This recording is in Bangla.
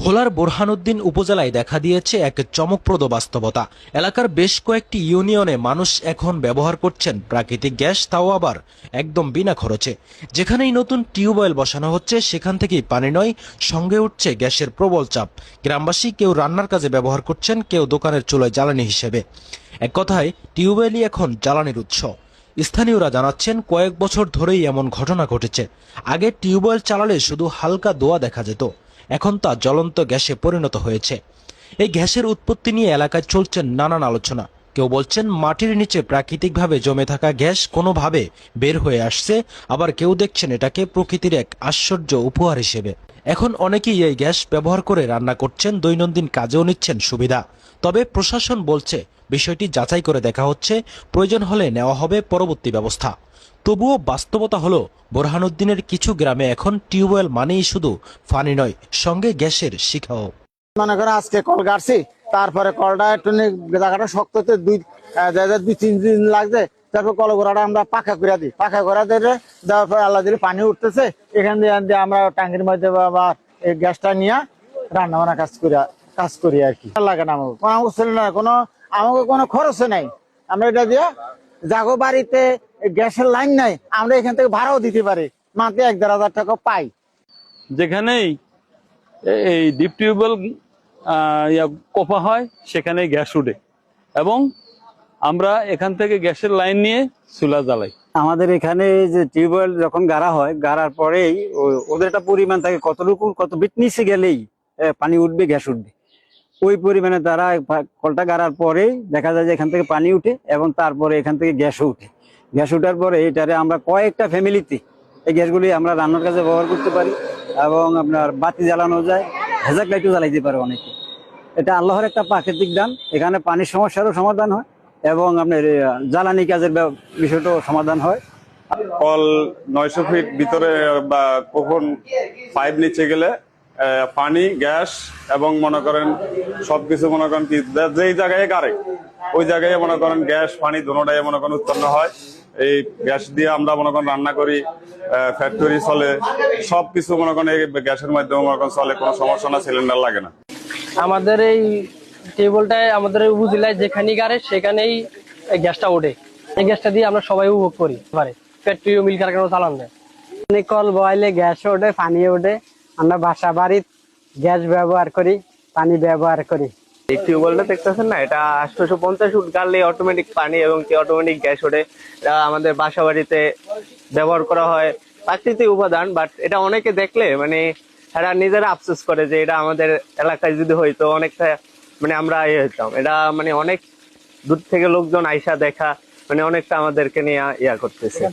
ভোলার বোরহানুদ্দিন উপজেলায় দেখা দিয়েছে এক চমকপ্রদ বাস্তবতা। এলাকার বেশ কয়েকটি ইউনিয়নে মানুষ এখন ব্যবহার করছেন প্রাকৃতিক গ্যাস, তাও আবার একদম বিনা খরচে। যেখানেই নতুন টিউবওয়েল বসানো হচ্ছে, সেখান থেকেই পানি নয়, সঙ্গে উঠছে গ্যাসের প্রবল চাপ। গ্রামবাসী কেউ রান্নার কাজে ব্যবহার করছেন, কেউ দোকানের চুলায় জ্বালানি হিসেবে। এক কথায় টিউবওয়েলই এখন জ্বালানির উৎস। স্থানীয়রা জানাচ্ছেন, কয়েক বছর ধরেই এমন ঘটনা ঘটেছে। আগে টিউবওয়েল চালালে শুধু হালকা দোয়া দেখা যেত। এখন তা জ্বলন্ত গ্যাসে পরিণত হয়েছে। এই গ্যাসের উৎপত্তি নিয়ে এলাকায় চলছে নানান আলোচনা। কেউ বলছেন, মাটির নিচে প্রাকৃতিকভাবে জমে থাকা গ্যাস কোনোভাবে বের হয়ে আসছে, আবার কেউ দেখছেন এটাকে প্রকৃতির এক আশ্চর্য উপহার হিসেবে। এখন অনেকেই এই গ্যাস ব্যবহার করে রান্না করছেন, দৈনন্দিন কাজেও নিচ্ছেন সুবিধা। তবে প্রশাসন বলছে, বিষয়টি যাচাই করে দেখা হচ্ছে, প্রয়োজন হলে নেওয়া হবে পরবর্তী ব্যবস্থা। তবুও বাস্তবতা হলো, বোরহানুদ্দিনের কিছু গ্রামে এখন টিউবওয়েল মানেই শুধু পানি নয়, সঙ্গে গ্যাসের শিখাও। মনে করো আজকে কল গাড়ছি, তারপরে কলটা একটু জায়গাটা শক্ত হতে দুই দুই, তিন দিন লাগছে, তারপর কল গোড়াটা আমরা পাখা করে দিই। পাখা করে দিলে দেওয়ার পরে আল্লাহ দিলে পানি উঠতেছে, এখান দিয়ে আমরা ট্যাঙ্কির মধ্যে বা এই গ্যাসটা নিয়ে রান্না বান্না কাজ করি কাজ করি আর কি। লাগে না আমাকে। কোনো আমাকে কোনো খরচ নাই। আমরা এটা দিয়ে জাগো বাড়িতে গ্যাসের লাইন নাই আমরা এখান থেকে ভাড়াও দিতে পারি। মাত্র এক দেড় হাজার টাকা পাই। যেখানেই এই ডিপ টিউবওয়েল কোপা হয় সেখানেই গ্যাস উঠে। এবং আমরা এখান থেকে গ্যাসের লাইন নিয়ে চুলা জ্বালাই। আমাদের এখানে যে টিউবওয়েল যখন গাড়া হয় গাড়ার পরেই ওদের একটা পরিমাণ থাকে কতটুকু কত বিট নিচে গেলেই পানি উঠবে গ্যাস উঠবে। ওই পরিমাণে তারা কলটা গাড়ার পরেই দেখা যায় যে এখান থেকে পানি উঠে এবং তারপরে এখান থেকে গ্যাসও উঠে। গ্যাস উঠার পরে এটারে আমরা কয়েকটা ফ্যামিলিতে এই গ্যাসগুলি আমরা রান্নার কাজে ব্যবহার করতে পারি এবং আপনার বাতি জ্বালানো যায় হেজাক লাইটও জ্বালাইতে পারে অনেকে। এটা আল্লাহর একটা প্রাকৃতিক দান, এখানে পানির সমস্যারও সমাধান হয় এবং আপনার জ্বালানি কাজের বিষয়টাও সমাধান হয়। কল নয়শো ফিট ভিতরে বা কখন পাইপ নিচে গেলে পানি গ্যাস এবং মনে করেন সবকিছু মনে করেন কি যে- যেই জায়গায় গাড়ে ওই জায়গায় মনে করেন গ্যাস পানি দুটাই মনে করেন উৎপন্ন হয়। এই গ্যাস দিয়ে আমরা মনে করেন রান্না করি ফ্যাক্টরি চলে। সবকিছু মনে করেন এই গ্যাসের মাধ্যমে মনে করেন চলে কোনো সমস্যা না সিলিন্ডার লাগে না। আমাদের এই টেবিলটায় আমাদের এই উপজেলায় যেখানেই গাড়ে সেখানেই এই গ্যাসটা ওঠে। এই গ্যাসটা দিয়ে আমরা সবাই উপভোগ করি। পারে ফ্যাক্টরি ও মিল কারখানা চালান যায় কল বয়লে গ্যাস ওঠে পানি ওঠে। আমরা বাসা বাড়ির গ্যাস ব্যবহার করি, পানি ব্যবহার করি। এই টিউবওয়েলটা দেখতেছেন না? এটা আটশোশো পঞ্চাশ ফুট গাড়লে অটোমেটিক পানি এবং অটোমেটিক গ্যাস ওঠে। এটা আমাদের বাসা বাড়িতে ব্যবহার করা হয়। প্রাকৃতিক উপাদান বাট এটা অনেকে দেখলে মানে এরা নিজেরা আফসোস করে যে এটা আমাদের এলাকায় যদি হইতো, অনেকটা মানে আমরা ইয়ে হইতাম। এটা মানে অনেক দূর থেকে লোকজন আইসা দেখা মানে অনেকটা আমাদেরকে নিয়ে ইয়া করতেছে।